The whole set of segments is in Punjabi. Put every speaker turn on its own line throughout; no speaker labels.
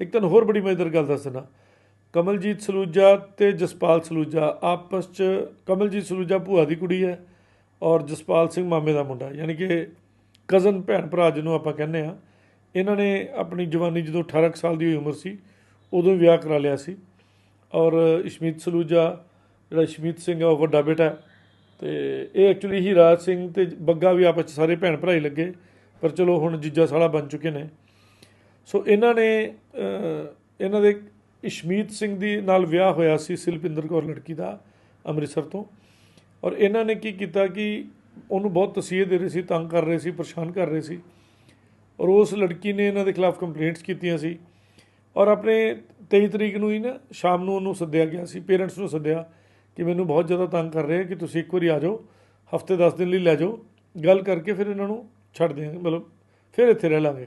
ਇੱਕ ਤੁਹਾਨੂੰ ਹੋਰ ਬੜੀ ਮਜ਼ੇਦਾਰ ਗੱਲ ਦੱਸਣਾ ਕਮਲਜੀਤ ਸਲੂਜਾ ਤੇ ਜਸਪਾਲ ਸਲੂਜਾ, ਆਪਸ 'ਚ ਕਮਲਜੀਤ ਸਲੂਜਾ ਭੂਆ ਦੀ ਕੁੜੀ ਹੈ ਔਰ ਜਸਪਾਲ ਸਿੰਘ ਮਾਮੇ ਦਾ ਮੁੰਡਾ, ਯਾਨੀ ਕਿ ਕਜ਼ਨ ਭੈਣ ਭਰਾ ਜਿਹਨੂੰ ਆਪਾਂ ਕਹਿੰਦੇ ਆ ਇਹਨਾਂ ਨੇ ਆਪਣੀ ਜਵਾਨੀ ਜਦੋਂ 18 ਕੁ ਸਾਲ ਦੀ ਹੋਈ ਉਮਰ ਸੀ, ਉਦੋਂ ਵਿਆਹ ਕਰਾ ਲਿਆ ਸੀ ਔਰ ਇਸ਼ਮੀਤ ਸਲੂਜਾ, ਜਿਹੜਾ ਇਸ਼ਮੀਤ ਸਿੰਘ ਹੈ, ਉਹ ਵੱਡਾ ਬੇਟਾ ਹੈ ਤੇ ਇਹ ਐਕਚੁਅਲੀ ਹੀ ਰਾਜ ਸਿੰਘ ਤੇ ਬੱਗਾ ਵੀ ਆਪਸ 'ਚ ਸਾਰੇ ਭੈਣ ਭਰਾ ਹੀ ਲੱਗੇ, ਪਰ ਚਲੋ ਹੁਣ ਜੀਜਾ ਸਾਲਾ ਬਣ ਚੁੱਕੇ ਨੇ। ਸੋ ਇਹਨਾਂ ਨੇ ਇਹਨਾਂ ਦੇ ਇਸ਼ਮੀਤ ਸਿੰਘ ਦੀ ਨਾਲ ਵਿਆਹ ਹੋਇਆ ਸੀ ਸਿਲਪਿੰਦਰ ਕੌਰ ਲੜਕੀ ਦਾ ਅੰਮ੍ਰਿਤਸਰ ਤੋਂ। ਔਰ ਇਹਨਾਂ ਨੇ ਕੀ ਕੀਤਾ ਕਿ ਉਹਨੂੰ ਬਹੁਤ ਤਸੀਹੇ ਦੇ ਰਹੇ ਸੀ, ਤੰਗ ਕਰ ਰਹੇ ਸੀ, ਪਰੇਸ਼ਾਨ ਕਰ ਰਹੇ ਸੀ। ਔਰ ਉਸ ਲੜਕੀ ਨੇ ਇਹਨਾਂ ਦੇ ਖਿਲਾਫ ਕੰਪਲੇਂਟਸ ਕੀਤੀਆਂ ਸੀ। ਔਰ ਆਪਣੇ 23 ਤਰੀਕ ਨੂੰ ਹੀ ਨਾ ਸ਼ਾਮ ਨੂੰ ਉਹਨੂੰ ਸੱਦਿਆ ਗਿਆ ਸੀ, ਪੇਰੈਂਟਸ ਨੂੰ ਸੱਦਿਆ ਕਿ ਮੈਨੂੰ ਬਹੁਤ ਜ਼ਿਆਦਾ ਤੰਗ ਕਰ ਰਹੇ ਆ ਕਿ ਤੁਸੀਂ ਇੱਕ ਵਾਰੀ ਆ ਜਾਓ, ਹਫ਼ਤੇ 10 ਦਿਨ ਲਈ ਲੈ ਜਾਓ। ਗੱਲ ਕਰਕੇ ਫਿਰ ਇਹਨਾਂ ਨੂੰ ਛੱਡ ਦਿਆਂਗੇ, ਮਤਲਬ ਫਿਰ ਇੱਥੇ ਰਹਿ ਲਾਂਗੇ।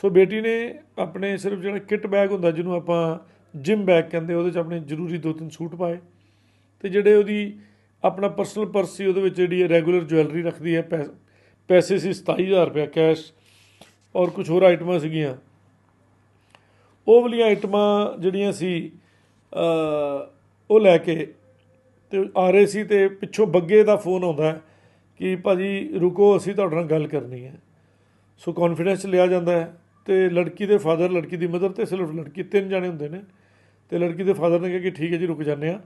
ਸੋ ਬੇਟੀ ਨੇ ਆਪਣੇ ਸਿਰਫ ਜਿਹੜਾ ਕਿਟ ਬੈਗ ਹੁੰਦਾ ਜਿਹਨੂੰ ਆਪਾਂ ਜਿਮ ਬੈਗ ਕਹਿੰਦੇ ਉਹਦੇ 'ਚ ਆਪਣੇ ਜ਼ਰੂਰੀ ਦੋ ਤਿੰਨ ਸੂਟ ਪਾਏ। ਤੇ ਜਿਹੜੇ ਉਹਦੀ ਆਪਣਾ ਪਰਸਨਲ ਪਰਸ ਸੀ, ਉਹਦੇ ਵਿੱਚ ਜਿਹੜੀ ਰੈਗੂਲਰ ਜੁਐਲਰੀ ਰੱਖਦੀ ਹੈ, ਪੈ- ਪੈਸੇ ਸੀ 27000 ਰੁਪਏ ਕੈਸ਼ ਔਰ ਕੁਝ ਹੋਰ ਆਈਟਮਾਂ ਸੀਗੀਆਂ। ਉਹ ਵਾਲੀਆਂ ਆਈਟਮਾਂ ਜਿਹੜੀਆਂ ਸੀ ਉਹ ਲੈ ਕੇ ਤੇ ਆ ਰਹੇ ਸੀ ਤੇ ਪਿੱਛੋਂ ਬੱਗੇ ਦਾ ਫੋਨ ਆਉਂਦਾ ਹੈ ਕਿ ਭਾਜੀ ਰੁਕੋ, ਅਸੀਂ ਤੁਹਾਡੇ ਨਾਲ ਗੱਲ ਕਰਨੀ ਹੈ। ਸੋ ਕੌਨਫੀਡੈਂਸ ਲਿਆ ਜਾਂਦਾ ਹੈ। ਤੇ ਲੜਕੀ ਦੇ ਫਾਦਰ ਲੜਕੀ ਦੀ ਮਦਰ ਤੇ ਸਿਰਫ ਲੜਕੀ, ਤਿੰਨ ਜਾਣੇ ਹੁੰਦੇ ਨੇ। ਤੇ ਲੜਕੀ ਦੇ ਫਾਦਰ ਨੇ ਕਿਹਾ ਕਿ ਠੀਕ ਹੈ ਜੀ, ਰੁਕ ਜਾਂਦੇ ਆ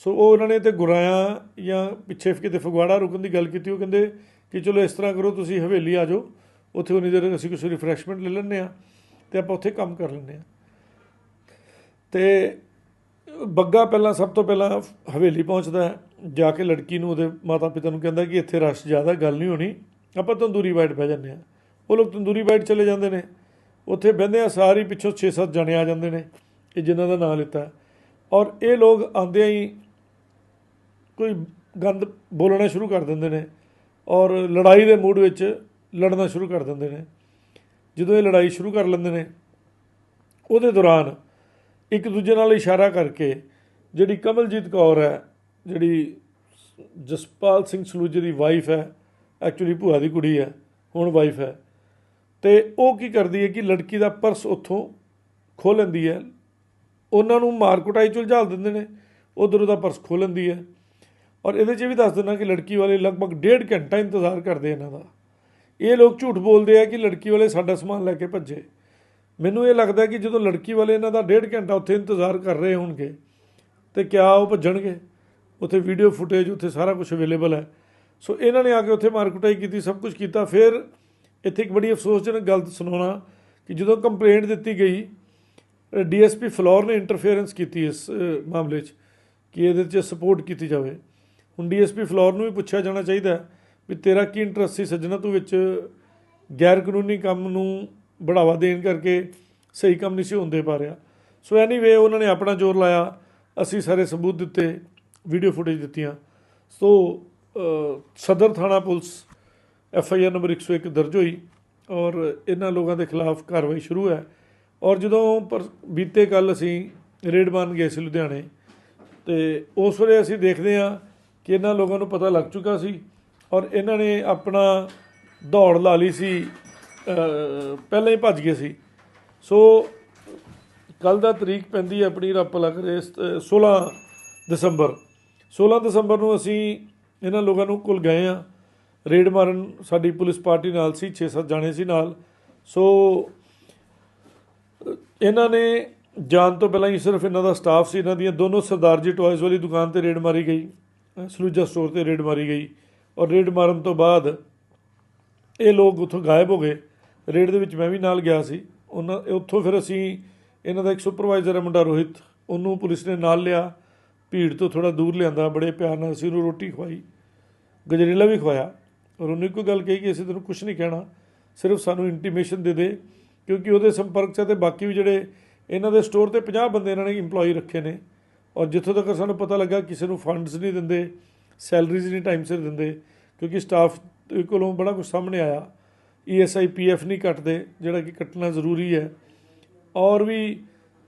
ਸੋ ਉਹ ਉਹਨਾਂ ਨੇ ਤੇ ਗੁਰਾਇਆ ਜਾਂ ਪਿੱਛੇ ਕਿਤੇ ਫਗਵਾੜਾ ਰੁਕਣ ਦੀ ਗੱਲ ਕੀਤੀ। ਉਹ ਕਹਿੰਦੇ ਕਿ ਚਲੋ ਇਸ ਤਰ੍ਹਾਂ ਕਰੋ, ਤੁਸੀਂ ਹਵੇਲੀ ਆ ਜਾਓ। ਉੱਥੇ ਉਨੀ ਦੇਰ ਅਸੀਂ ਕੁਝ ਰਿਫਰੈਸ਼ਮੈਂਟ ਲੈ ਲੈਂਦੇ ਆ ਤੇ ਆਪਾਂ ਉੱਥੇ ਕੰਮ ਕਰ ਲੈਂਦੇ ਆ ਤੇ ਬੱਗਾ ਪਹਿਲਾਂ ਸਭ ਤੋਂ ਪਹਿਲਾਂ ਹਵੇਲੀ ਪਹੁੰਚਦਾ ਹੈ। ਜਾ ਕੇ ਲੜਕੀ ਨੂੰ ਉਹਦੇ ਮਾਤਾ ਪਿਤਾ ਨੂੰ ਕਹਿੰਦਾ ਕਿ ਇੱਥੇ ਰਸ਼ ਜ਼ਿਆਦਾ, ਗੱਲ ਨਹੀਂ ਹੋਣੀ। ਆਪਾਂ ਤੰਦੂਰੀ ਬਾਈਟ ਪੈ ਜਾਂਦੇ ਆ ਉਹ ਲੋਕ ਤੰਦੂਰੀ ਬਾਈਟ ਚਲੇ ਜਾਂਦੇ ਨੇ। ਉੱਥੇ ਬਹਿੰਦੇ ਆ, ਸਾਰੀ ਪਿੱਛੋਂ 6-7 ਜਣੇ ਆ ਜਾਂਦੇ ਨੇ, ਇਹ ਜਿਨ੍ਹਾਂ ਦਾ ਨਾਂ ਲਿੱਤਾ। ਔਰ ਇਹ ਲੋਕ ਆਉਂਦਿਆਂ ਹੀ ਕੋਈ ਗੰਦ ਬੋਲਣਾ ਸ਼ੁਰੂ ਕਰ ਦਿੰਦੇ ਨੇ ਔਰ ਲੜਾਈ ਦੇ ਮੂਡ ਵਿੱਚ ਲੜਨਾ ਸ਼ੁਰੂ ਕਰ ਦਿੰਦੇ ਨੇ। ਜਦੋਂ ਇਹ ਲੜਾਈ ਸ਼ੁਰੂ ਕਰ ਲੈਂਦੇ ਨੇ, ਉਹਦੇ ਦੌਰਾਨ ਇੱਕ ਦੂਜੇ ਨਾਲ ਇਸ਼ਾਰਾ ਕਰਕੇ ਜਿਹੜੀ ਕਮਲਜੀਤ ਕੌਰ ਹੈ, ਜਿਹੜੀ ਜਸਪਾਲ ਸਿੰਘ ਸਲੂਜੇ ਦੀ ਵਾਈਫ ਹੈ ਐਕਚੁਅਲੀ ਭੂਆ ਦੀ ਕੁੜੀ ਹੈ, ਹੁਣ ਵਾਈਫ ਹੈ ਤੇ ਉਹ ਕੀ ਕਰਦੀ ਹੈ ਕਿ ਲੜਕੀ ਦਾ ਪਰਸ ਉੱਥੋਂ ਖੋਹ ਲੈਂਦੀ ਹੈ। ਉਹਨਾਂ ਨੂੰ ਮਾਰ ਕੁਟਾਈ ਚ ਉਲਝਾਲ ਦਿੰਦੇ ਨੇ। ਉਧਰ ਉਹਦਾ ਪਰਸ ਖੋਹ ਲੈਂਦੀ ਹੈ। ਔਰ ਇਹਦੇ 'ਚ ਵੀ ਦੱਸ ਦਿੰਦਾ ਕਿ ਲੜਕੀ ਵਾਲੇ ਲਗਭਗ ਡੇਢ ਘੰਟਾ ਇੰਤਜ਼ਾਰ ਕਰਦੇ ਇਹਨਾਂ ਦਾ। ਇਹ ਲੋਕ ਝੂਠ ਬੋਲਦੇ ਆ ਕਿ ਲੜਕੀ ਵਾਲੇ ਸਾਡਾ ਸਮਾਨ ਲੈ ਕੇ ਭੱਜੇ। ਮੈਨੂੰ ਇਹ ਲੱਗਦਾ ਕਿ ਜਦੋਂ ਲੜਕੀ ਵਾਲੇ ਇਹਨਾਂ ਦਾ ਡੇਢ ਘੰਟਾ ਉੱਥੇ ਇੰਤਜ਼ਾਰ ਕਰ ਰਹੇ ਹੋਣਗੇ, ਤੇ ਕਿਆ ਉਹ ਭੱਜਣਗੇ? ਉੱਥੇ ਵੀਡੀਓ ਫੁਟੇਜ ਉੱਥੇ ਸਾਰਾ ਕੁਝ ਅਵੇਲੇਬਲ ਹੈ। ਸੋ ਇਹਨਾਂ ਨੇ ਆ ਕੇ ਉੱਥੇ ਮਾਰਕੁਟਾਈ ਕੀਤੀ, ਸਭ ਕੁਝ ਕੀਤਾ। ਫਿਰ ਇੱਥੇ ਇੱਕ ਬੜੀ ਅਫਸੋਸਜਨਕ ਗੱਲ ਸੁਣਾਉਣਾ ਕਿ ਜਦੋਂ ਕੰਪਲੇਂਟ ਦਿੱਤੀ ਗਈ ਡੀਐਸਪੀ ਫਲੋਰ ਨੇ ਇੰਟਰਫੇਰੈਂਸ ਕੀਤੀ ਇਸ ਮਾਮਲੇ 'ਚ ਕਿ ਇਹਦੇ 'ਚ ਸਪੋਰਟ ਕੀਤੀ ਜਾਵੇ। ਹੁਣ ਡੀਐਸਪੀ ਫਲੋਰ ਨੂੰ ਵੀ ਪੁੱਛਿਆ ਜਾਣਾ ਚਾਹੀਦਾ ਵੀ ਤੇਰਾ ਕੀ ਇੰਟਰਸਟ ਸੀ ਸੱਜਣਾ ਤੂੰ ਵਿੱਚ ਗੈਰ ਕਾਨੂੰਨੀ ਕੰਮ ਨੂੰ ਬੜਾਵਾ ਦੇਣ ਕਰਕੇ ਸਹੀ ਕੰਮ ਨਹੀਂ ਸੀ ਹੁੰਦੇ ਪਾ ਰਿਹਾ। ਸੋ ਐਨੀਵੇ ਉਹਨਾਂ ਨੇ ਆਪਣਾ ਜ਼ੋਰ ਲਾਇਆ, ਅਸੀਂ ਸਾਰੇ ਸਬੂਤ ਦਿੱਤੇ ਵੀਡੀਓ ਫੁਟੇਜ ਦਿੱਤੀਆਂ। ਸੋ ਸਦਰ ਥਾਣਾ police F I R number 101 ਦਰਜ ਹੋਈ ਔਰ ਇਹਨਾਂ ਲੋਕਾਂ ਦੇ ਖਿਲਾਫ ਕਾਰਵਾਈ ਸ਼ੁਰੂ ਹੈ। ਔਰ ਜਦੋਂ ਪਰ ਬੀਤੇ ਕੱਲ ਅਸੀਂ ਰੇਡ ਮਾਰਨ ਗਏ ਸੀ ਲੁਧਿਆਣੇ, ਤੇ ਉਸ ਵੇਲੇ ਅਸੀਂ ਦੇਖਦੇ ਹਾਂ ਕਿ ਇਹਨਾਂ ਲੋਕਾਂ ਨੂੰ ਪਤਾ ਲੱਗ ਚੁੱਕਾ ਸੀ ਔਰ ਇਹਨਾਂ ਨੇ ਆਪਣਾ ਦੌੜ ਲਾ ਲਈ ਸੀ ਪਹਿਲਾਂ ਹੀ ਭੱਜ ਗਏ ਸੀ। ਸੋ ਕੱਲ ਦਾ ਤਰੀਕ ਪੈਂਦੀ ਹੈ ਆਪਣੀ ਰੱਬ ਲੱਗ ਰਹੇ 16 ਦਸੰਬਰ। 16 ਦਸੰਬਰ ਨੂੰ ਅਸੀਂ ਇਹਨਾਂ ਲੋਕਾਂ ਨੂੰ ਕੋਲ ਗਏ ਆ ਰੇਡ ਮਾਰਨ ਸਾਡੀ ਪੁਲਿਸ ਪਾਰਟੀ ਨਾਲ ਸੀ 6-7 ਜਾਣੇ ਸੀ ਨਾਲ। ਸੋ, ਇਹਨਾਂ ਨੇ ਜਾਣ ਤੋਂ ਪਹਿਲਾਂ ਹੀ ਸਿਰਫ ਇਹਨਾਂ ਦਾ ਸਟਾਫ ਸੀ, ਇਹਨਾਂ ਦੀਆਂ ਦੋਨੋਂ ਸਰਦਾਰ ਜੀ ਟੋਇਜ਼ ਵਾਲੀ ਦੁਕਾਨ ਤੇ ਰੇਡ ਮਾਰੀ ਗਈ ਸਲੂਜਾ ਸਟੋਰ ਤੇ ਰੇਡ ਮਾਰੀ ਗਈ। ਔਰ ਰੇਡ ਮਾਰਨ ਤੋਂ ਬਾਅਦ ਇਹ ਲੋਕ ਉੱਥੋਂ ਗਾਇਬ ਹੋ ਗਏ। ਰੇਡ ਦੇ ਵਿੱਚ ਮੈਂ ਵੀ ਨਾਲ ਗਿਆ ਸੀ। ਉਹਨਾਂ ਉੱਥੋਂ ਫਿਰ ਅਸੀਂ ਇਹਨਾਂ ਦਾ ਇੱਕ ਸੁਪਰਵਾਈਜ਼ਰ ਹੈ ਮੁੰਡਾ ਰੋਹਿਤ, ਉਹਨੂੰ ਪੁਲਿਸ ਨੇ ਨਾਲ ਲਿਆ। ਭੀੜ ਤੋਂ ਥੋੜਾ ਦੂਰ ਲਿਆਂਦਾ, ਬੜੇ ਪਿਆਰ ਨਾਲ ਅਸੀਂ ਉਹਨੂੰ ਰੋਟੀ ਖਵਾਈ, ਗਜਰੇਲਾ ਵੀ ਖਵਾਇਆ। ਔਰ ਉਹਨੇ ਇੱਕੋ ਗੱਲ ਕਹੀ ਕਿ ਅਸੀਂ ਤੈਨੂੰ ਕੁਝ ਨਹੀਂ ਕਹਿਣਾ, ਸਿਰਫ ਸਾਨੂੰ ਇੰਟੀਮੇਸ਼ਨ ਦੇ ਦੇ, ਕਿਉਂਕਿ ਉਹਦੇ ਸੰਪਰਕ 'ਚ ਹੈ ਤੇ ਬਾਕੀ ਵੀ ਜਿਹੜੇ ਇਹਨਾਂ ਦੇ ਸਟੋਰ ਤੇ 50 ਬੰਦੇ ਇਹਨਾਂ ਨੇ EMPLOYE ਰੱਖੇ ਨੇ। ਔਰ ਜਿੱਥੋਂ ਤੱਕ ਸਾਨੂੰ ਪਤਾ ਲੱਗਾ ਕਿਸੇ ਨੂੰ ਫੰਡਸ ਨਹੀਂ ਦਿੰਦੇ ਸੈਲਰੀਜ਼ ਨਹੀਂ ਟਾਈਮ ਸਿਰ ਦਿੰਦੇ, ਕਿਉਂਕਿ ਸਟਾਫ ਕੋਲੋਂ ਬੜਾ ਕੁਝ ਸਾਹਮਣੇ ਆਇਆ। E ਈਐਸਆਈ ਪੀਐਫ ਨਹੀਂ ਕੱਟਦੇ, ਜਿਹੜਾ ਕਿ ਕੱਟਣਾ ਜ਼ਰੂਰੀ ਹੈ। ਔਰ ਵੀ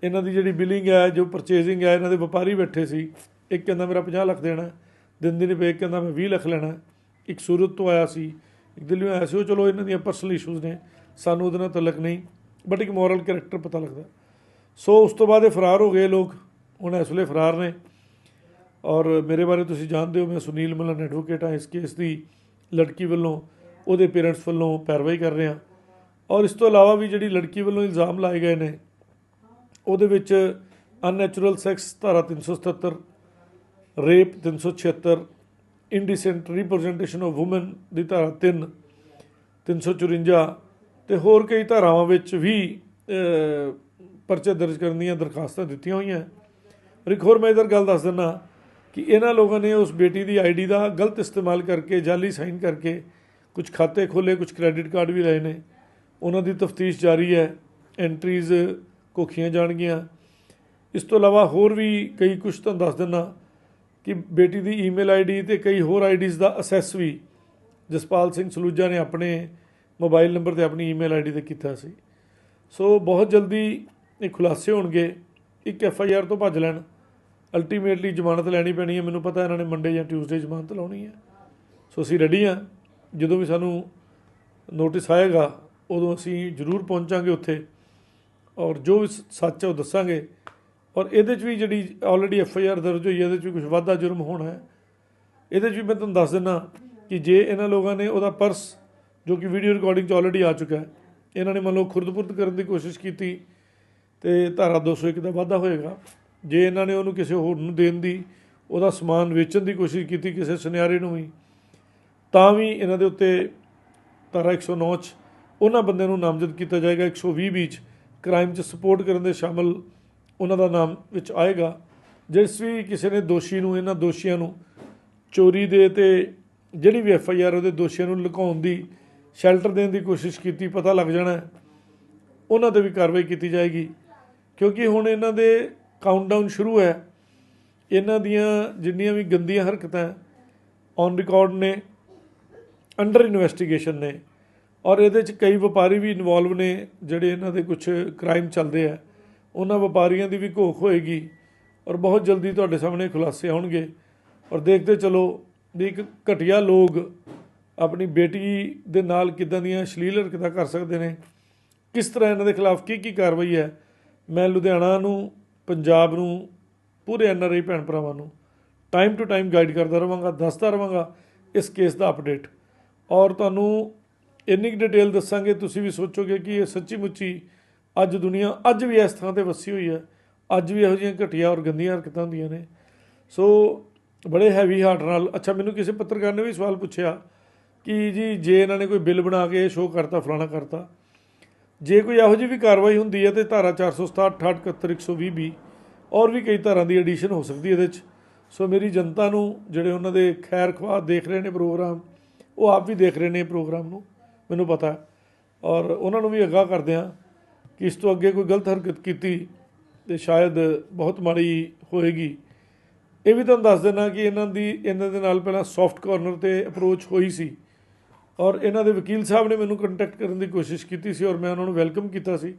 ਇਹਨਾਂ ਦੀ ਜਿਹੜੀ ਬਿਲਿੰਗ ਹੈ, ਜੋ ਪਰਚੇਜ਼ਿੰਗ ਹੈ, ਇਹਨਾਂ ਦੇ ਵਪਾਰੀ ਬੈਠੇ ਸੀ, ਇੱਕ ਕਹਿੰਦਾ ਮੇਰਾ 50 ਲੱਖ ਦੇਣਾ ਦਿੰਦੇ ਨਹੀਂ ਪਏ ਇੱਕ ਕਹਿੰਦਾ ਮੈਂ 20 ਲੱਖ ਲੈਣਾ। ਇੱਕ ਸੂਰਤ ਤੋਂ ਆਇਆ ਸੀ, ਇੱਕ ਦਿੱਲੀੋਂ ਆਇਆ ਸੀ, ਉਹ ਚਲੋ ਇਹਨਾਂ ਦੀਆਂ ਪਰਸਨਲ ਇਸ਼ੂਜ਼ ਨੇ, ਸਾਨੂੰ ਉਹਦੇ ਨਾਲ ਤਲਕ ਨਹੀਂ ਬਟ ਇੱਕ ਮੋਰਲ ਕੈਰੈਕਟਰ ਪਤਾ ਲੱਗਦਾ। ਸੋ ਉਸ ਤੋਂ ਬਾਅਦ ਇਹ ਫਰਾਰ ਹੋ ਗਏ ਲੋਕ, ਹੁਣ ਇਸ ਵੇਲੇ ਫਰਾਰ ਨੇ। ਔਰ ਮੇਰੇ ਬਾਰੇ ਤੁਸੀਂ ਜਾਣਦੇ ਹੋ, ਮੈਂ ਸੁਨੀਲ ਮਲਨ ਐਡਵੋਕੇਟ ਹਾਂ, ਇਸ ਕੇਸ ਦੀ ਲੜਕੀ ਵੱਲੋਂ, ਉਹਦੇ ਪੇਰੈਂਟਸ ਵੱਲੋਂ ਪੈਰਵਾਈ ਕਰ ਰਹੇ। ਹਾਂ ਔਰ ਇਸ ਤੋਂ ਇਲਾਵਾ ਵੀ ਜਿਹੜੀ ਲੜਕੀ ਵੱਲੋਂ ਇਲਜ਼ਾਮ ਲਾਏ ਗਏ ਨੇ, ਉਹਦੇ ਵਿੱਚ ਅਨਨੈਚੁਰਲ ਸੈਕਸ ਧਾਰਾ 377 rape 376 indecent representation of women ਦੀ ਧਾਰਾ 3 354 ਤੇ ਹੋਰ ਕਈ ਧਾਰਾਵਾਂ ਵਿੱਚ ਵੀ ਅਹ, ਪਰਚੇ ਦਰਜ ਕਰਨ ਦੀਆਂ ਦਰਖਾਸਤਾਂ ਦਿੱਤੀਆਂ ਹੋਈਆਂ। ਔਰ ਇੱਕ ਹੋਰ ਮੈਂ ਇਧਰ ਗੱਲ ਦੱਸ ਦਿੰਦਾ ਕਿ ਇਹਨਾਂ ਲੋਕਾਂ ਨੇ ਉਸ ਬੇਟੀ ਦੀ ਆਈਡੀ ਦਾ ਗਲਤ ਇਸਤੇਮਾਲ ਕਰਕੇ ਜਾਲੀ ਸਾਈਨ ਕਰਕੇ ਕੁਝ ਖਾਤੇ ਖੋਲੇ ਕੁਝ ਕ੍ਰੈਡਿਟ ਕਾਰਡ ਵੀ ਲਏ ਨੇ। ਉਹਨਾਂ ਦੀ ਤਫਤੀਸ਼ ਜਾਰੀ ਹੈ ਐਂਟਰੀਜ਼ ਕੋਖੀਆਂ ਜਾਣਗੀਆਂ। ਇਸ ਤੋਂ ਇਲਾਵਾ ਹੋਰ ਵੀ ਕਈ ਕੁਝ ਤੁਹਾਨੂੰ ਦੱਸ ਦਿੰਦਾ ਕਿ ਬੇਟੀ ਦੀ ਈਮੇਲ ਆਈਡੀ ਤੇ ਕਈ ਹੋਰ ਆਈਡੀਜ਼ ਦਾ ਅਸੈਸ ਵੀ ਜਸਪਾਲ ਸਿੰਘ ਸਲੂਜਾ ਨੇ ਆਪਣੇ ਮੋਬਾਈਲ ਨੰਬਰ ਤੇ ਆਪਣੀ ਈਮੇਲ ਆਈਡੀ ਤੇ ਕੀਤਾ ਸੀ। ਸੋ ਬਹੁਤ ਜਲਦੀ ਇਹ ਖੁਲਾਸੇ ਹੋਣਗੇ। ਇੱਕ ਐਫ ਆਈ ਆਰ ਤੋਂ ਭੱਜ ਲੈਣ। ਅਲਟੀਮੇਟਲੀ ਜ਼ਮਾਨਤ ਲੈਣੀ ਪੈਣੀ ਹੈ। ਮੈਨੂੰ ਪਤਾ ਇਹਨਾਂ ਨੇ ਮੰਡੇ ਜਾਂ ਟਿਊਜ਼ਡੇ ਜ਼ਮਾਨਤ ਲਾਉਣੀ ਹੈ। ਸੋ ਅਸੀਂ ਰੈਡੀ ਹਾਂ। ਜਦੋਂ ਵੀ ਸਾਨੂੰ ਨੋਟਿਸ ਆਏਗਾ, ਉਦੋਂ ਅਸੀਂ ਜ਼ਰੂਰ ਪਹੁੰਚਾਂਗੇ ਉੱਥੇ। ਔਰ ਜੋ ਵੀ ਸੱਚ ਹੈ ਉਹ ਦੱਸਾਂਗੇ। ਔਰ ਇਹਦੇ 'ਚ ਵੀ ਜਿਹੜੀ ਆਲਰੇਡੀ ਐਫ ਆਈ ਆਰ ਦਰਜ ਹੋਈ ਹੈ, ਇਹਦੇ 'ਚ ਵੀ ਕੁਝ ਵਾਧਾ ਜੁਰਮ ਹੋਣਾ ਹੈ। ਇਹਦੇ 'ਚ ਵੀ ਮੈਂ ਤੁਹਾਨੂੰ ਦੱਸ ਦਿੰਦਾ ਕਿ ਜੇ ਇਹਨਾਂ ਲੋਕਾਂ ਨੇ ਉਹਦਾ ਪਰਸ, ਜੋ ਕਿ ਵੀਡੀਓ ਰਿਕਾਰਡਿੰਗ 'ਚ ਆਲਰੇਡੀ ਆ ਚੁੱਕਾ ਹੈ, ਇਹਨਾਂ ਨੇ ਮੰਨ ਲਓ ਖੁਰਦਪੁਰਦ ਕਰਨ ਦੀ ਕੋਸ਼ਿਸ਼ ਕੀਤੀ, ਤੇ ਧਾਰਾ 201 ਦਾ ਵਾਧਾ ਹੋਏਗਾ। ਜੇ ਇਹਨਾਂ ਨੇ ਉਹਨੂੰ ਕਿਸੇ ਹੋਰ ਨੂੰ ਦੇਣ ਦੀ, ਉਹਦਾ ਸਮਾਨ ਵੇਚਣ ਦੀ ਕੋਸ਼ਿਸ਼ ਕੀਤੀ ਕਿਸੇ ਸੁਨਿਆਰੇ ਨੂੰ ਵੀ, ਤਾਂ ਵੀ ਇਹਨਾਂ ਦੇ ਉੱਤੇ ਧਾਰਾ 109 ਚ ਉਹਨਾਂ ਬੰਦਿਆਂ ਨੂੰ ਨਾਮਜ਼ਦ ਕੀਤਾ ਜਾਏਗਾ 120 ਵਿੱਚ ਕ੍ਰਾਈਮ 'ਚ ਸਪੋਰਟ ਕਰਨ ਦੇ ਸ਼ਾਮਲ ਉਹਨਾਂ ਦਾ ਨਾਮ ਵਿੱਚ ਆਏਗਾ। ਜਿਸ ਵੀ ਕਿਸੇ ਨੇ ਦੋਸ਼ੀ ਨੂੰ, ਇਹਨਾਂ ਦੋਸ਼ੀਆਂ ਨੂੰ ਚੋਰੀ ਦੇ ਤੇ ਜਿਹੜੀ ਵੀ ਐਫ ਆਈ ਆਰ ਉਹਦੇ ਦੋਸ਼ੀਆਂ ਨੂੰ ਲੁਕਾਉਣ ਦੀ, ਸ਼ੈਲਟਰ ਦੇਣ ਦੀ ਕੋਸ਼ਿਸ਼ ਕੀਤੀ, ਪਤਾ ਲੱਗ ਜਾਣਾ ਉਹਨਾਂ ਤੇ ਵੀ ਕਾਰਵਾਈ ਕੀਤੀ ਜਾਏਗੀ। ਕਿਉਂਕਿ ਹੁਣ ਇਹਨਾਂ ਦੇ ਕਾਊਂਟਡਾਊਨ ਸ਼ੁਰੂ ਹੈ। ਇਹਨਾਂ ਦੀਆਂ ਜਿੰਨੀਆਂ ਵੀ ਗੰਦੀਆਂ ਹਰਕਤਾਂ ਔਨ ਰਿਕਾਰਡ ਨੇ ਅੰਡਰ ਇਨਵੈਸਟੀਗੇਸ਼ਨ ਨੇ, ਔਰ ਇਹਦੇ ਚ ਕਈ ਵਪਾਰੀ ਵੀ ਇਨਵੋਲਵ ਨੇ, ਜਿਹੜੇ ਇਹਨਾਂ ਦੇ ਕੁਝ ਕ੍ਰਾਈਮ ਚੱਲਦੇ ਆ। ਉਹਨਾਂ ਵਪਾਰੀਆਂ ਦੀ ਵੀ ਘੋਖ ਹੋਏਗੀ ਔਰ ਬਹੁਤ ਜਲਦੀ ਤੁਹਾਡੇ ਸਾਹਮਣੇ ਖੁਲਾਸੇ ਆਉਣਗੇ। ਔਰ ਦੇਖਦੇ ਚਲੋ ਵੀ ਇੱਕ ਘਟੀਆ ਲੋਕ ਆਪਣੀ ਬੇਟੀ ਦੇ ਨਾਲ ਕਿਦਾਂ ਦੀਆਂ ਸ਼ਲੀਲ ਹਰਕਤਾਂ ਕਰ ਸਕਦੇ ਨੇ। ਕਿਸ ਤਰ੍ਹਾਂ ਇਹਨਾਂ ਦੇ ਖਿਲਾਫ ਕੀ ਕੀ ਕਾਰਵਾਈ ਹੈ? ਮੈਂ ਲੁਧਿਆਣਾ ਨੂੰ, ਪੰਜਾਬ ਨੂੰ, ਪੂਰੇ ਐਨਆਰਆਈ ਭੈਣ ਭਰਾਵਾਂ ਨੂੰ ਟਾਈਮ ਟੂ ਟਾਈਮ ਗਾਈਡ ਕਰਦਾ ਰਵਾਂਗਾ, ਦੱਸਦਾ ਰਵਾਂਗਾ ਇਸ ਕੇਸ ਦਾ ਅਪਡੇਟ। ਔਰ ਤੁਹਾਨੂੰ ਇੰਨੀ ਕੁ ਡਿਟੇਲ ਦੱਸਾਂਗੇ, ਤੁਸੀਂ ਵੀ ਸੋਚੋਗੇ ਕਿ ਇਹ ਸੱਚੀ ਮੁੱਚੀ ਅੱਜ ਦੁਨੀਆ ਅੱਜ ਵੀ ਇਸ ਥਾਂ ਤੇ ਵਸੀ ਹੋਈ ਹੈ। ਅੱਜ ਵੀ ਇਹੋ ਜਿਹੀਆਂ ਘਟੀਆ ਔਰ ਗੰਦੀਆਂ ਹਰਕਤਾਂ ਹੁੰਦੀਆਂ ਨੇ। ਸੋ ਬੜੇ ਹੈਵੀ ਹਾਰਟ ਨਾਲ, ਅੱਛਾ, ਮੈਨੂੰ ਕਿਸੇ ਪੱਤਰਕਾਰ ਨੇ ਵੀ ਸਵਾਲ ਪੁੱਛਿਆ ਕਿ ਜੀ, ਜੇ ਇਹਨਾਂ ਨੇ ਕੋਈ ਬਿੱਲ ਬਣਾ ਕੇ ਸ਼ੋਅ ਕਰਤਾ, ਫਲਾਣਾ ਕਰਤਾ, ਜੇ ਕੋਈ ਇਹੋ ਜਿਹੀ ਵੀ ਕਾਰਵਾਈ ਹੁੰਦੀ ਹੈ ਤੇ ਧਾਰਾ 467 68 71 120 ਵੀ ਔਰ ਵੀ ਕਈ ਧਾਰਾਂ ਦੀ ਐਡੀਸ਼ਨ ਹੋ ਸਕਦੀ ਹੈ ਇਹਦੇ 'ਚ। ਸੋ ਮੇਰੀ ਜਨਤਾ ਨੂੰ, ਜਿਹੜੇ ਉਹਨਾਂ ਦੇ ਖੈਰ ਖਵਾਹ ਦੇਖ ਰਹੇ ਨੇ ਪ੍ਰੋਗਰਾਮ, ਉਹ ਆਪ ਵੀ ਦੇਖ ਰਹੇ ਨੇ ਪ੍ਰੋਗਰਾਮ ਨੂੰ, ਮੈਨੂੰ ਪਤਾ ਔਰ ਉਹਨਾਂ ਨੂੰ ਵੀ ਅਗਾਹ ਕਰਦੇ ਹਾਂ। ਕਿ ਇਸ ਤੋਂ ਅੱਗੇ ਕੋਈ ਗਲਤ ਹਰਕਤ ਕੀਤੀ ਤੇ ਸ਼ਾਇਦ ਬਹੁਤ ਮਾੜੀ ਹੋਏਗੀ। ਇਹ ਵੀ ਤੁਹਾਨੂੰ ਦੱਸ ਦੇਣਾ ਕਿ ਇਹਨਾਂ ਦੀ, ਇਹਨਾਂ ਦੇ ਨਾਲ ਪਹਿਲਾਂ ਸੌਫਟ ਕਾਰਨਰ ਤੇ ਅਪਰੋਚ ਹੋਈ ਸੀ ਔਰ ਇਹਨਾਂ ਦੇ ਵਕੀਲ ਸਾਹਿਬ ਨੇ ਮੈਨੂੰ ਕੰਟੈਕਟ ਕਰਨ ਦੀ ਕੋਸ਼ਿਸ਼ ਕੀਤੀ ਸੀ ਔਰ ਮੈਂ ਉਹਨਾਂ ਨੂੰ ਵੈਲਕਮ ਕੀਤਾ ਸੀ।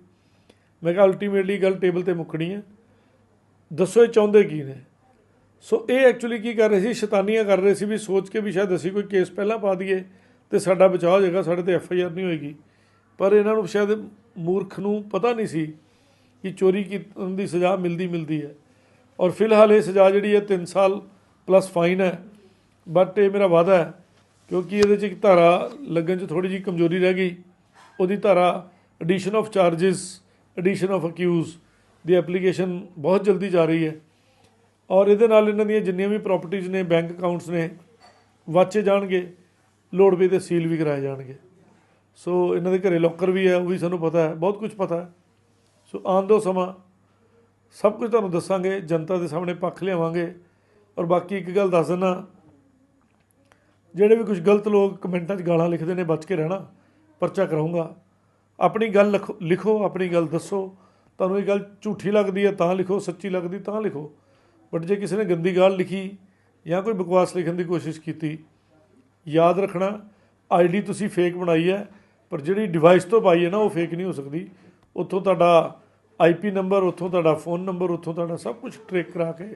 ਮੈਂ ਕਿਹਾ ਅਲਟੀਮੇਟਲੀ ਗੱਲ ਟੇਬਲ ਤੇ ਮੁੱਕਣੀ ਹੈ। ਦੱਸੋ ਇਹ ਚਾਹੁੰਦੇ ਕੀ ਨੇ? ਸੋ ਇਹ ਐਕਚੁਅਲੀ ਕੀ ਕਰ ਰਹੇ ਸੀ? ਸ਼ੈਤਾਨੀਆਂ ਕਰ ਰਹੇ ਸੀ ਵੀ ਸੋਚ ਕੇ ਵੀ ਸ਼ਾਇਦ ਅਸੀਂ ਕੋਈ ਕੇਸ ਪਹਿਲਾਂ ਪਾ ਦਈਏ ਤੇ ਸਾਡਾ ਬਚਾਅ ਹੋ ਜਾਏਗਾ, ਸਾਡੇ ਤੇ ਐਫ ਆਈ ਆਰ ਨਹੀਂ ਹੋਏਗੀ। ਪਰ ਇਹਨਾਂ ਨੂੰ ਸ਼ਾਇਦ ਮੂਰਖ ਨੂੰ ਪਤਾ ਨਹੀਂ ਸੀ ਕਿ ਚੋਰੀ ਕਰਨ ਦੀ ਸਜ਼ਾ ਮਿਲਦੀ ਮਿਲਦੀ ਹੈ। ਔਰ ਫਿਲਹਾਲ ਇਹ ਸਜ਼ਾ ਜਿਹੜੀ ਹੈ 3 ਸਾਲ ਪਲੱਸ ਫਾਈਨ ਹੈ। ਬਟ ਇਹ ਮੇਰਾ ਵਾਅਦਾ ਹੈ, ਕਿਉਂਕਿ ਇਹਦੇ 'ਚ ਇੱਕ ਧਾਰਾ ਲੱਗਣ 'ਚ ਥੋੜੀ ਜਿਹੀ ਕਮਜ਼ੋਰੀ ਰਹਿ ਗਈ। ਉਹਦੀ ਧਾਰਾ addition of charges addition of accused the application ਬਹੁਤ ਜਲਦੀ ਜਾ ਰਹੀ ਹੈ। ਔਰ ਇਹਦੇ ਨਾਲ ਇਹਨਾਂ ਦੀਆਂ ਜਿੰਨੀਆਂ ਵੀ ਪ੍ਰਾਪਰਟੀਆਂ ਨੇ ਬੈਂਕ ਅਕਾਊਂਟਸ ਨੇ, ਵਾਚੇ ਜਾਣਗੇ ਲੋੜ ਪਈ ਤੇ ਸੀਲ ਵੀ ਕਰਾਏ ਜਾਣਗੇ। ਸੋ ਇਹਨਾਂ ਦੇ ਘਰੇ ਲੋਕਰ ਵੀ ਹੈ, ਉਹ ਵੀ ਸਾਨੂੰ ਪਤਾ ਹੈ, ਬਹੁਤ ਕੁਝ ਪਤਾ ਹੈ। ਸੋ ਆਉਣ ਦੋ ਸਮਾਂ, ਸਭ ਕੁਝ ਤੁਹਾਨੂੰ ਦੱਸਾਂਗੇ, ਜਨਤਾ ਦੇ ਸਾਹਮਣੇ ਪੱਖ ਲਿਆਵਾਂਗੇ। ਔਰ ਬਾਕੀ ਇੱਕ ਗੱਲ ਦੱਸ ਦਿੰਦਾ, ਜਿਹੜੇ ਵੀ ਕੁਝ ਗਲਤ ਲੋਕ ਕਮੈਂਟਾਂ 'ਚ ਗਾਲਾਂ ਲਿਖਦੇ ਨੇ, ਬਚ ਕੇ ਰਹਿਣਾ, ਪਰਚਾ ਕਰਾਉਂਗਾ ਆਪਣੀ ਗੱਲ ਲਿਖੋ- ਲਿਖੋ, ਆਪਣੀ ਗੱਲ ਦੱਸੋ। ਤੁਹਾਨੂੰ ਇਹ ਗੱਲ ਝੂਠੀ ਲੱਗਦੀ ਹੈ, ਤਾਂ ਲਿਖੋ, ਸੱਚੀ ਲੱਗਦੀ, ਤਾਂ ਲਿਖੋ। ਬਟ ਜੇ ਕਿਸੇ ਨੇ ਗੰਦੀ ਗੱਲ ਲਿਖੀ ਜਾਂ ਕੋਈ ਬਕਵਾਸ ਲਿਖਣ ਦੀ ਕੋਸ਼ਿਸ਼ ਕੀਤੀ, ਯਾਦ ਰੱਖਣਾ, ਆਈਡੀ ਤੁਸੀਂ ਫੇਕ ਬਣਾਈ ਹੈ ਪਰ ਜਿਹੜੀ ਡਿਵਾਈਸ ਤੋਂ ਪਾਈ ਹੈ ਨਾ, ਉਹ ਫੇਕ ਨਹੀਂ ਹੋ ਸਕਦੀ। ਉੱਥੋਂ ਤੁਹਾਡਾ ਆਈਪੀ ਨੰਬਰ ਉੱਥੋਂ ਤੁਹਾਡਾ ਫੋਨ ਨੰਬਰ ਉੱਥੋਂ ਤੁਹਾਡਾ ਸਭ ਕੁਝ ਟ੍ਰੈਕ ਕਰਾ ਕੇ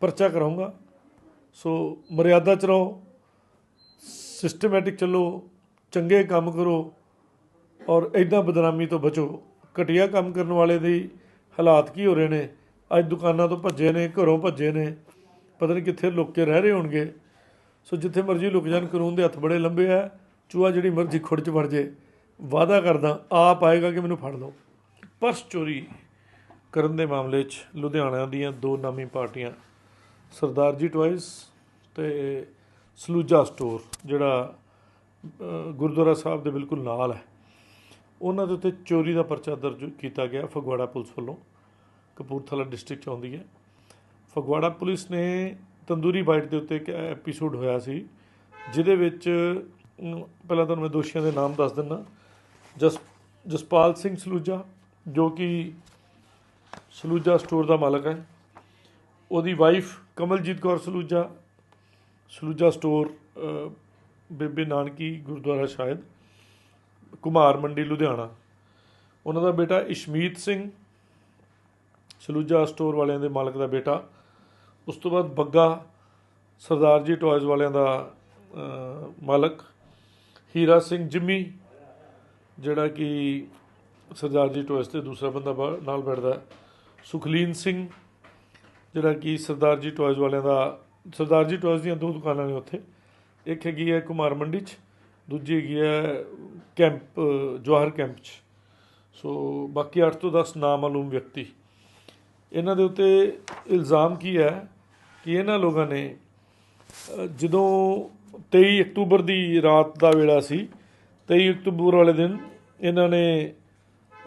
ਪਰਚਾ ਕਰਾਉਂਗਾ। ਸੋ ਮਰਿਆਦਾ ਚ ਰਹੋ ਸਿਸਟਮੈਟਿਕ ਚੱਲੋ, ਚੰਗੇ ਕੰਮ ਕਰੋ ਔਰ ਇਦਾਂ ਬਦਨਾਮੀ ਤੋਂ ਬਚੋ। ਘਟੀਆ ਕੰਮ ਕਰਨ ਵਾਲੇ ਦੀ ਹਾਲਾਤ ਕੀ ਹੋ ਰਹੇ ਨੇ? ਅੱਜ ਦੁਕਾਨਾਂ ਤੋਂ ਭੱਜੇ ਨੇ, ਘਰੋਂ ਭੱਜੇ ਨੇ। ਪਤਾ ਨਹੀਂ ਕਿੱਥੇ ਲੁੱਕ ਕੇ ਰਹਿ ਰਹੇ ਹੋਣਗੇ। ਸੋ ਜਿੱਥੇ ਮਰਜ਼ੀ ਲੁਕ ਜਾਣ, ਕਾਨੂੰਨ ਦੇ ਹੱਥ ਬੜੇ ਲੰਬੇ ਆ। ਚੂਹਾ ਜਿਹੜੀ ਮਰਜ਼ੀ ਖੁੜ ਚ ਵੜ ਜੇ, ਵਾਅਦਾ ਕਰਦਾ, ਆਪ ਆਏਗਾ ਕਿ ਮੈਨੂੰ ਫੜ ਲਓ। ਪਰਸ ਚੋਰੀ ਕਰਨ ਦੇ ਮਾਮਲੇ 'ਚ ਲੁਧਿਆਣਾ ਦੀਆਂ ਦੋ ਨਾਮੀ ਪਾਰਟੀਆਂ, ਸਰਦਾਰ ਜੀ ਟਵਾਈਸ ਤੇ ਸਲੂਜਾ ਸਟੋਰ, ਜਿਹੜਾ ਗੁਰਦੁਆਰਾ ਸਾਹਿਬ ਦੇ ਬਿਲਕੁਲ ਨਾਲ ਹੈ। ਉਹਨਾਂ ਦੇ ਉੱਤੇ ਚੋਰੀ ਦਾ ਪਰਚਾ ਦਰਜ ਕੀਤਾ ਗਿਆ ਫਗਵਾੜਾ ਪੁਲਿਸ ਵੱਲੋਂ। ਕਪੂਰਥਲਾ ਡਿਸਟ੍ਰਿਕਟ ਚ ਆਉਂਦੀ ਹੈ। ਫਗਵਾੜਾ ਪੁਲਿਸ ਨੇ ਤੰਦੂਰੀ ਬਾਈਟ ਦੇ ਉੱਤੇ ਇੱਕ ਐਪੀਸੋਡ ਹੋਇਆ ਸੀ, ਜਿਹਦੇ ਵਿੱਚ ਪਹਿਲਾਂ ਤੁਹਾਨੂੰ ਮੈਂ ਦੋਸ਼ੀਆਂ ਦੇ ਨਾਮ ਦੱਸ ਦਿੰਦਾ। ਜਸ, ਜਸਪਾਲ ਸਿੰਘ ਸਲੂਜਾ, ਜੋ ਕਿ ਸਲੂਜਾ ਸਟੋਰ ਦਾ ਮਾਲਕ ਹੈ। ਉਹਦੀ ਵਾਈਫ ਕਮਲਜੀਤ ਕੌਰ ਸਲੂਜਾ ਸਲੂਜਾ ਸਟੋਰ ਬੇਬੇ ਨਾਨਕੀ ਗੁਰਦੁਆਰਾ ਸ਼ਾਇਦ, ਕੁਮਾਰ ਮੰਡੀ, ਲੁਧਿਆਣਾ। ਉਹਨਾਂ ਦਾ ਬੇਟਾ ਇਸ਼ਮੀਤ ਸਿੰਘ, ਸਲੂਜਾ ਸਟੋਰ ਵਾਲਿਆਂ ਦੇ ਮਾਲਕ ਦਾ ਬੇਟਾ। ਉਸ ਤੋਂ ਬਾਅਦ ਬੱਗਾ ਸਰਦਾਰ ਜੀ ਟੌਇਜ਼ ਵਾਲਿਆਂ ਦਾ ਮਾਲਕ। ਹੀਰਾ ਸਿੰਘ ਜਿੰਮੀ, ਜਿਹੜਾ ਕਿ ਸਰਦਾਰ ਜੀ ਟੌਇਜ਼ ਤੇ ਦੂਸਰਾ ਬੰਦਾ ਬਾ- ਨਾਲ ਬੈਠਦਾ ਸੁਖਲੀਨ ਸਿੰਘ, ਜਿਹੜਾ ਕਿ ਸਰਦਾਰ ਜੀ ਟੋਇਜ਼ ਵਾਲਿਆਂ ਦਾ, ਸਰਦਾਰ ਜੀ ਟੋਇਜ਼ ਦੀਆਂ ਦੋ ਦੁਕਾਨਾਂ ਨੇ ਉੱਥੇ। ਇੱਕ ਹੈਗੀ ਹੈ ਕੁਮਾਰ ਮੰਡੀ 'ਚ, ਦੂਜੀ ਹੈਗੀ ਹੈ ਕੈਂਪ, ਜਵਾਹਰ ਕੈਂਪ 'ਚ। ਸੋ ਬਾਕੀ 8 ਤੋਂ 10 ਨਾਮਾਲੂਮ ਵਿਅਕਤੀ। ਇਹਨਾਂ ਦੇ ਉੱਤੇ ਇਲਜ਼ਾਮ ਕੀ ਹੈ ਕਿ ਇਹਨਾਂ ਲੋਕਾਂ ਨੇ ਜਦੋਂ 23 ਅਕਤੂਬਰ ਦੀ ਰਾਤ ਦਾ ਵੇਲਾ ਸੀ। 23 ਅਕਤੂਬਰ ਵਾਲੇ ਦਿਨ ਇਹਨਾਂ ਨੇ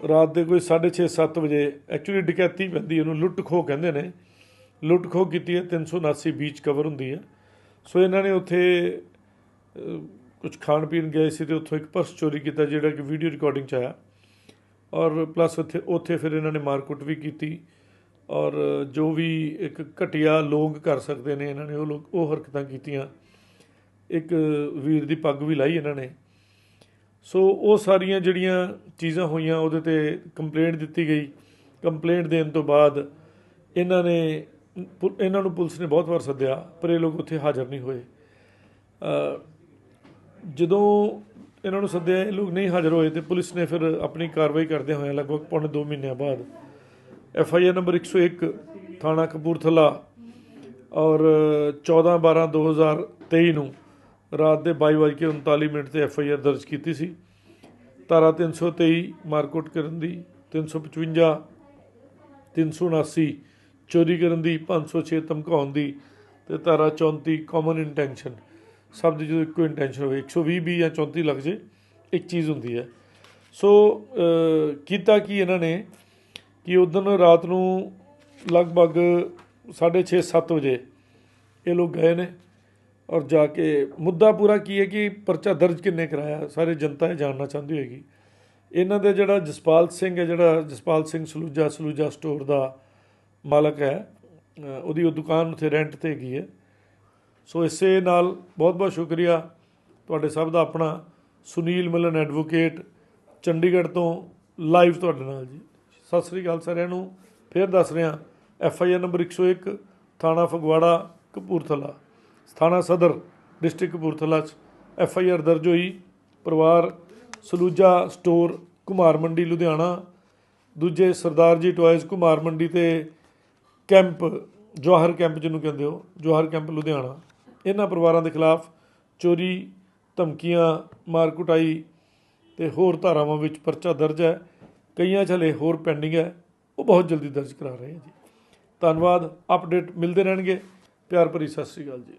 ਰਾਤ ਦੇ ਕੋਈ 6:30 7 ਵਜੇ ਐਕਚੁਅਲੀ ਡਕੈਤੀ ਪੈਂਦੀ ਉਹਨੂੰ ਲੁੱਟ ਖੋਹ ਕਹਿੰਦੇ ਨੇ। ਲੁੱਟ ਖੋਹ ਕੀਤੀ ਹੈ 379 ਬੀਚ ਕਵਰ ਹੁੰਦੀ ਹੈ। ਸੋ ਇਹਨਾਂ ਨੇ ਉੱਥੇ ਕੁਝ ਖਾਣ ਪੀਣ ਗਏ ਸੀ ਤੇ ਉੱਥੋਂ ਇੱਕ ਪਰਸ ਚੋਰੀ ਕੀਤਾ ਜਿਹੜਾ ਕਿ ਵੀਡੀਓ ਰਿਕਾਰਡਿੰਗ ਚ ਆਇਆ। ਔਰ ਪਲੱਸ ਉੱਥੇ ਉੱਥੇ ਫਿਰ ਇਹਨਾਂ ਨੇ ਮਾਰਕੁੱਟ ਵੀ ਕੀਤੀ। ਔਰ ਜੋ ਵੀ ਇੱਕ ਘਟੀਆ ਲੋਕ ਕਰ ਸਕਦੇ ਨੇ, ਇਹਨਾਂ ਨੇ ਉਹ ਲੋਕ, ਉਹ ਹਰਕਤਾਂ ਕੀਤੀਆਂ। ਇੱਕ ਵੀਰ ਦੀ ਪੱਗ ਵੀ ਲਾਈ ਇਹਨਾਂ ਨੇ। ਸੋ ਉਹ ਸਾਰੀਆਂ ਜਿਹੜੀਆਂ ਚੀਜ਼ਾਂ ਹੋਈਆਂ ਉਹਦੇ ਤੇ ਕੰਪਲੇਂਟ ਦਿੱਤੀ ਗਈ। ਕੰਪਲੇਂਟ ਦੇਣ ਤੋਂ ਬਾਅਦ ਇਹਨਾਂ ਨੇ ਪੁ- ਇਹਨਾਂ ਨੂੰ ਪੁਲਿਸ ਨੇ ਬਹੁਤ ਵਾਰ ਸੱਦਿਆ, ਪਰ ਇਹ ਲੋਕ ਉੱਥੇ ਹਾਜ਼ਰ ਨਹੀਂ ਹੋਏ। ਜਦੋਂ ਇਹਨਾਂ ਨੂੰ ਸੱਦਿਆ, ਇਹ ਲੋਕ ਨਹੀਂ ਹਾਜ਼ਰ ਹੋਏ ਤੇ ਪੁਲਿਸ ਨੇ ਫਿਰ ਆਪਣੀ ਕਾਰਵਾਈ ਕਰਦੇ ਹੋਏ ਲਗਭਗ ਪੌਣੇ 2 ਮਹੀਨਿਆਂ ਬਾਅਦ ਐਫ ਆਈ ਆਰ ਨੰਬਰ 101 ਥਾਣਾ ਕਪੂਰਥਲਾ ਔਰ 14 12 2023 ਨੂੰ ਰਾਤ ਦੇ 22:39 ਮਿੰਟ ਤੇ ਐਫ ਆਈ ਆਰ ਦਰਜ ਕੀਤੀ ਸੀ। ਧਾਰਾ 323 ਮਾਰਕੁੱਟ ਕਰਨ ਦੀ 355 379 ਚੋਰੀ ਕਰਨ ਦੀ 506 ਧਮਕਾਉਣ ਦੀ ਤੇ ਧਾਰਾ 34 ਕਾਮਨ ਇੰਟੈਂਸ਼ਨ ਸਭ ਦੀ ਜਦੋਂ ਇੱਕੋ ਇੰਟੈਂਸ਼ਨ ਹੋਵੇ 120 ਵੀ ਜਾਂ 34 ਲੱਗ ਜੇ, ਇੱਕ ਚੀਜ਼ ਹੁੰਦੀ ਹੈ। ਸੋ ਕੀਤਾ ਕੀ ਇਹਨਾਂ ਨੇ ਕਿ ਉਦੋਂ ਰਾਤ ਨੂੰ ਲਗਭਗ 6:30 7 ਵਜੇ ਇਹ ਲੋਕ ਗਏ ਨੇ। ਔਰ ਜਾ ਕੇ ਮੁੱਦਾ ਪੂਰਾ ਕੀ ਹੈ ਕਿ ਪਰਚਾ ਦਰਜ ਕਿੰਨੇ ਕਰਾਇਆ? ਸਾਰੇ ਜਨਤਾ ਇਹ ਜਾਣਨਾ ਚਾਹੁੰਦੀ ਹੋਏਗੀ। ਇਹਨਾਂ ਦੇ ਜਿਹੜਾ ਜਸਪਾਲ ਸਿੰਘ ਹੈ, ਜਿਹੜਾ ਜਸਪਾਲ ਸਿੰਘ ਸਲੂਜਾ ਸਲੂਜਾ ਸਟੋਰ ਦਾ ਮਾਲਕ ਹੈ ਉਹਦੀ ਉਹ ਦੁਕਾਨ ਉੱਥੇ ਰੈਂਟ ਤੇ ਹੈਗੀ ਹੈ। ਸੋ ਇਸੇ ਨਾਲ ਬਹੁਤ ਬਹੁਤ ਸ਼ੁਕਰੀਆ ਤੁਹਾਡੇ ਸਭ ਦਾ ਆਪਣਾ, ਸੁਨੀਲ ਮਿਲਨ ਐਡਵੋਕੇਟ, ਚੰਡੀਗੜ੍ਹ ਤੋਂ ਲਾਈਵ ਤੁਹਾਡੇ ਨਾਲ ਜੀ। ਸਤਿ ਸ੍ਰੀ ਅਕਾਲ ਸਾਰਿਆਂ ਨੂੰ। ਫੇਰ ਦੱਸ ਰਿਹਾ, ਐਫ ਆਈ ਆਰ ਨੰਬਰ 101 ਥਾਣਾ ਫਗਵਾੜਾ, ਕਪੂਰਥਲਾ। ਥਾਣਾ ਸਦਰ, ਡਿਸਟ੍ਰਿਕਟ ਕਪੂਰਥਲਾ ਚ ਐਫ ਆਈ ਆਰ ਦਰਜ ਹੋਈ। ਪਰਿਵਾਰ ਸਲੂਜਾ ਸਟੋਰ, ਕੁਮਾਰ ਮੰਡੀ, ਲੁਧਿਆਣਾ। ਦੂਜੇ ਸਰਦਾਰ ਜੀ ਟੋਇਜ਼ ਕੁਮਾਰ ਮੰਡੀ ਤੇ ਕੈਂਪ, ਜਵਾਹਰ ਕੈਂਪ ਜਿਹਨੂੰ ਕਹਿੰਦੇ ਹੋ, ਜਵਾਹਰ ਕੈਂਪ ਲੁਧਿਆਣਾ। ਇਹਨਾਂ ਪਰਿਵਾਰਾਂ ਦੇ ਖਿਲਾਫ ਚੋਰੀ, ਧਮਕੀਆਂ ਮਾਰ ਕੁਟਾਈ ਤੇ ਹੋਰ ਧਾਰਾਵਾਂ ਵਿੱਚ ਪਰਚਾ ਦਰਜ ਹੈ। ਕਈਆਂ 'ਚ ਹਲੇ ਹੋਰ ਪੈਂਡਿੰਗ ਹੈ। ਉਹ ਬਹੁਤ ਜਲਦੀ ਦਰਜ ਕਰਾ ਰਹੇ ਹਾਂ ਜੀ। ਧੰਨਵਾਦ। ਅਪਡੇਟ ਮਿਲਦੇ ਰਹਿਣਗੇ। ਪਿਆਰ ਭਰੀ ਸਤਿ ਸ੍ਰੀ ਅਕਾਲ ਜੀ।